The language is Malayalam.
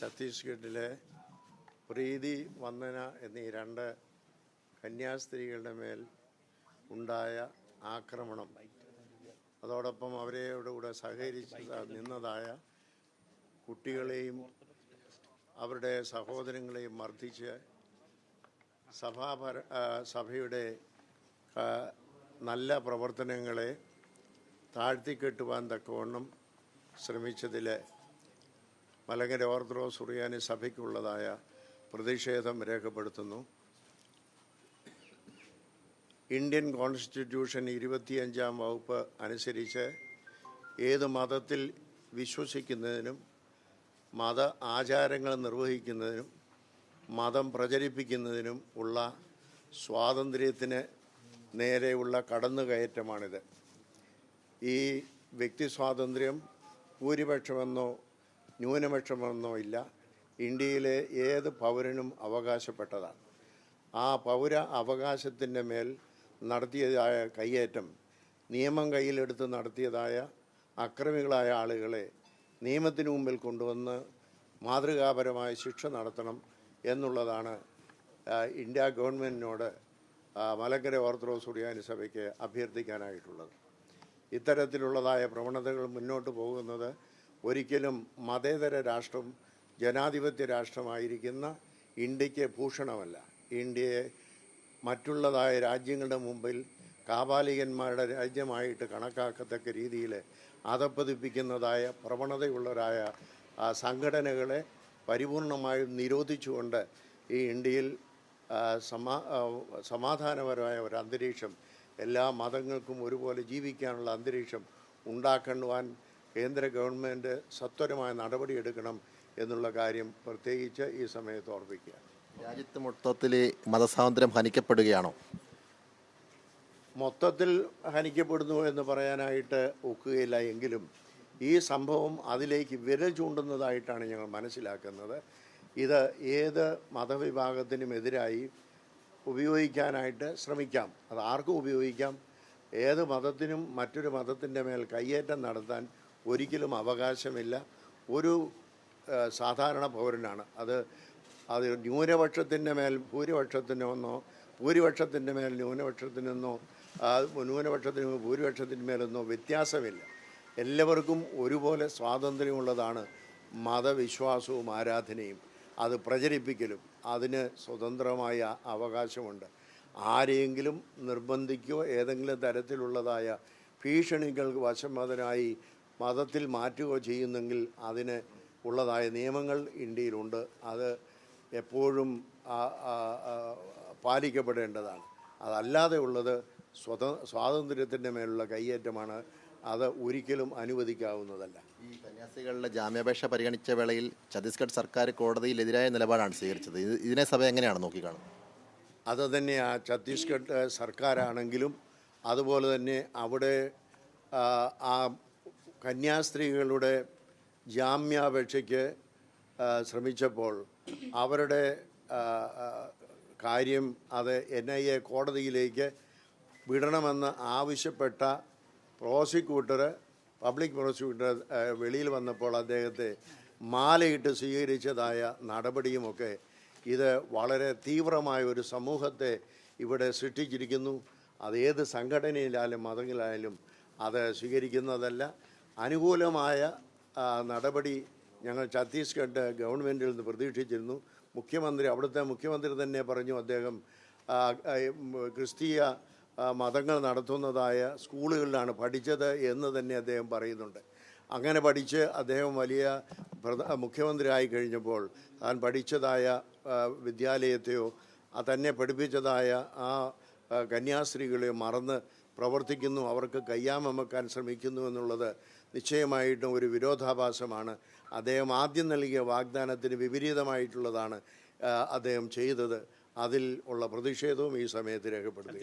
ഛത്തീസ്ഗഡിലെ പ്രീതി വന്ദന എന്നീ രണ്ട് കന്യാസ്ത്രീകളുടെ മേൽ ഉണ്ടായ ആക്രമണം. അതോടൊപ്പം അവരെയോട് കൂടെ സഹകരിച്ച് നിന്നതായ കുട്ടികളെയും അവരുടെ സഹോദരങ്ങളെയും മർദ്ദിച്ച് സഭാപര സഭയുടെ നല്ല പ്രവർത്തനങ്ങളെ താഴ്ത്തിക്കെട്ടുവാൻ തക്കവണ്ണം ശ്രമിച്ചതിൽ മലങ്കര ഓർത്തഡോക്സ് സുറിയാനി സഭയ്ക്കുള്ളതായ പ്രതിഷേധം രേഖപ്പെടുത്തുന്നു. ഇന്ത്യൻ കോൺസ്റ്റിറ്റ്യൂഷൻ ഇരുപത്തിയഞ്ചാം വകുപ്പ് അനുസരിച്ച് ഏത് മതത്തിൽ വിശ്വസിക്കുന്നതിനും മത ആചാരങ്ങൾ നിർവഹിക്കുന്നതിനും മതം പ്രചരിപ്പിക്കുന്നതിനും ഉള്ള സ്വാതന്ത്ര്യത്തിന് നേരെയുള്ള കടന്നുകയറ്റമാണിത്. ഈ വ്യക്തി സ്വാതന്ത്ര്യം ഭൂരിപക്ഷമെന്നോ ന്യൂനപക്ഷമെന്നോ ഇല്ല ഇന്ത്യയിലെ ഏത് പൗരനും അവകാശപ്പെട്ടതാണ്. ആ പൗര അവകാശത്തിന്റെ മേൽ നടത്തിയതായ കയ്യേറ്റം നിയമം കയ്യിലെടുത്ത് നടത്തിയതായ അക്രമികളായ ആളുകളെ നിയമത്തിന് മുമ്പിൽ കൊണ്ടുവന്ന് മാതൃകാപരമായ ശിക്ഷ നടത്തണം എന്നുള്ളതാണ് ഇന്ത്യ ഗവൺമെന്റിനോട് മലങ്കര ഓർത്തഡോക്സ് സുറിയാനി സഭയ്ക്ക് അഭ്യർത്ഥിക്കാനായിട്ടുള്ളത്. ഇത്തരത്തിലുള്ളതായ പ്രവണതകൾ മുന്നോട്ട് പോകുന്നത് ഒരിക്കലും മതേതര രാഷ്ട്രം ജനാധിപത്യ രാഷ്ട്രമായിരിക്കുന്ന ഇന്ത്യയ്ക്ക് ഭൂഷണമല്ല. ഇന്ത്യയെ മറ്റുള്ളതായ രാജ്യങ്ങളുടെ മുമ്പിൽ കാബാലികന്മാരുടെ രാജ്യമായിട്ട് കണക്കാക്കത്തക്ക രീതിയിൽ അതപ്പതിപ്പിക്കുന്നതായ പ്രവണതയുള്ളവരായ സംഘടനകളെ പരിപൂർണമായും നിരോധിച്ചുകൊണ്ട് ഈ ഇന്ത്യയിൽ സമാ സമാധാനപരമായ ഒരു അന്തരീക്ഷം എല്ലാ മതങ്ങൾക്കും ഒരുപോലെ ജീവിക്കാനുള്ള അന്തരീക്ഷം ഉണ്ടാക്കുവാൻ കേന്ദ്ര ഗവൺമെന്റ് സത്വരമായ നടപടിയെടുക്കണം എന്നുള്ള കാര്യം പ്രത്യേകിച്ച് ഈ സമയത്ത് ഓർപ്പിക്കുക. രാജ്യത്ത് മൊത്തത്തിൽ മതസ്വാതന്ത്ര്യം ഹനിക്കപ്പെടുകയാണോ? മൊത്തത്തിൽ ഹനിക്കപ്പെടുന്നു എന്ന് പറയാനായിട്ട് ഒക്കുകയില്ല എങ്കിലും ഈ സംഭവം അതിലേക്ക് വിരൽ ചൂണ്ടുന്നതായിട്ടാണ് ഞങ്ങൾ മനസ്സിലാക്കുന്നത്. ഇത് ഏത് മതവിഭാഗത്തിനും എതിരായി ഉപയോഗിക്കാനായിട്ട് ശ്രമിക്കാം. അത് ആർക്കും ഉപയോഗിക്കാം. ഏത് മതത്തിനും മറ്റൊരു മതത്തിന്റെ മേൽ കയ്യേറ്റം നടത്താൻ ഒരിക്കലും അവകാശമില്ല. ഒരു സാധാരണ പൗരനാണ്. അത് അത് ന്യൂനപക്ഷത്തിന്റെ മേൽ ഭൂരിപക്ഷത്തിനൊന്നോ ഭൂരിപക്ഷത്തിന്റെ മേൽ ന്യൂനപക്ഷത്തിനൊന്നോ ന്യൂനപക്ഷത്തിന് ഭൂരിപക്ഷത്തിന്റെ മേലൊന്നോ വ്യത്യാസമില്ല. എല്ലാവർക്കും ഒരുപോലെ സ്വാതന്ത്ര്യമുള്ളതാണ് മതവിശ്വാസവും ആരാധനയും. അത് പ്രചരിപ്പിക്കലും അതിന് സ്വതന്ത്രമായ അവകാശമുണ്ട്. ആരെയെങ്കിലും നിർബന്ധിക്കുകയോ ഏതെങ്കിലും തരത്തിലുള്ളതായ ഭീഷണികൾക്ക് വശമതനായി മതത്തിൽ മാറ്റുകയോ ചെയ്യുന്നെങ്കിൽ അതിന് ഉള്ളതായ നിയമങ്ങൾ ഇന്ത്യയിലുണ്ട്. അത് എപ്പോഴും പാലിക്കപ്പെടേണ്ടതാണ്. അതല്ലാതെ ഉള്ളത് സ്വത സ്വാതന്ത്ര്യത്തിന്റെ മേലുള്ള കയ്യേറ്റമാണ്. അത് ഒരിക്കലും അനുവദിക്കാവുന്നതല്ല. ഈ കന്യാസ്ത്രീകളുടെ ജാമ്യാപേക്ഷ പരിഗണിച്ച വേളയിൽ ഛത്തീസ്ഗഡ് സർക്കാർ കോടതിയിലെതിരായ നിലപാടാണ് സ്വീകരിച്ചത്. ഇത് ഇതിനെ സഭ എങ്ങനെയാണ് നോക്കിക്കാണുന്നത്? അത് തന്നെ ആ ഛത്തീസ്ഗഡ് സർക്കാരാണെങ്കിലും അതുപോലെ തന്നെ അവിടെ ആ കന്യാസ്ത്രീകളുടെ ജാമ്യാപേക്ഷയ്ക്ക് ശ്രമിച്ചപ്പോൾ അവരുടെ കാര്യം അത് എൻ ഐ എ കോടതിയിലേക്ക് വിടണമെന്ന് ആവശ്യപ്പെട്ട പ്രോസിക്യൂട്ടർ പബ്ലിക് പ്രോസിക്യൂട്ടർ വെളിയിൽ വന്നപ്പോൾ അദ്ദേഹത്തെ മാലയിട്ട് സ്വീകരിച്ചതായ നടപടിയുമൊക്കെ ഇത് വളരെ തീവ്രമായ ഒരു സമൂഹത്തെ ഇവിടെ സൃഷ്ടിച്ചിരിക്കുന്നു. അത് ഏത് സംഘടനയിലായാലും മതങ്ങളിലായാലും അത് സ്വീകരിക്കുന്നതല്ല. അനുകൂലമായ നടപടി ഞങ്ങൾ ഛത്തീസ്ഗഡ് ഗവൺമെന്റിൽ നിന്ന് പ്രതീക്ഷിച്ചിരുന്നു. മുഖ്യമന്ത്രി അവിടുത്തെ മുഖ്യമന്ത്രി തന്നെ പറഞ്ഞു അദ്ദേഹം ക്രിസ്തീയ മതങ്ങൾ നടത്തുന്നതായ സ്കൂളുകളിലാണ് പഠിച്ചത് എന്ന് തന്നെ അദ്ദേഹം പറയുന്നുണ്ട്. അങ്ങനെ പഠിച്ച് അദ്ദേഹം വലിയ മുഖ്യമന്ത്രി ആയി കഴിഞ്ഞപ്പോൾ താൻ പഠിച്ചതായ വിദ്യാലയത്തെയോ തന്നെ പഠിപ്പിച്ചതായ ആ കന്യാസ്ത്രീകളെയോ മറന്ന് പ്രവർത്തിക്കുന്നു. അവർക്ക് കയ്യാമക്കാൻ ശ്രമിക്കുന്നു എന്നുള്ളത് നിശ്ചയമായിട്ടും ഒരു വിരോധാഭാസമാണ്. അദ്ദേഹം ആദ്യം നൽകിയ വാഗ്ദാനത്തിന് വിപരീതമായിട്ടുള്ളതാണ് അദ്ദേഹം ചെയ്തത്. അതിൽ ഉള്ള പ്രതിഷേധവും ഈ സമയത്ത് രേഖപ്പെടുത്തി.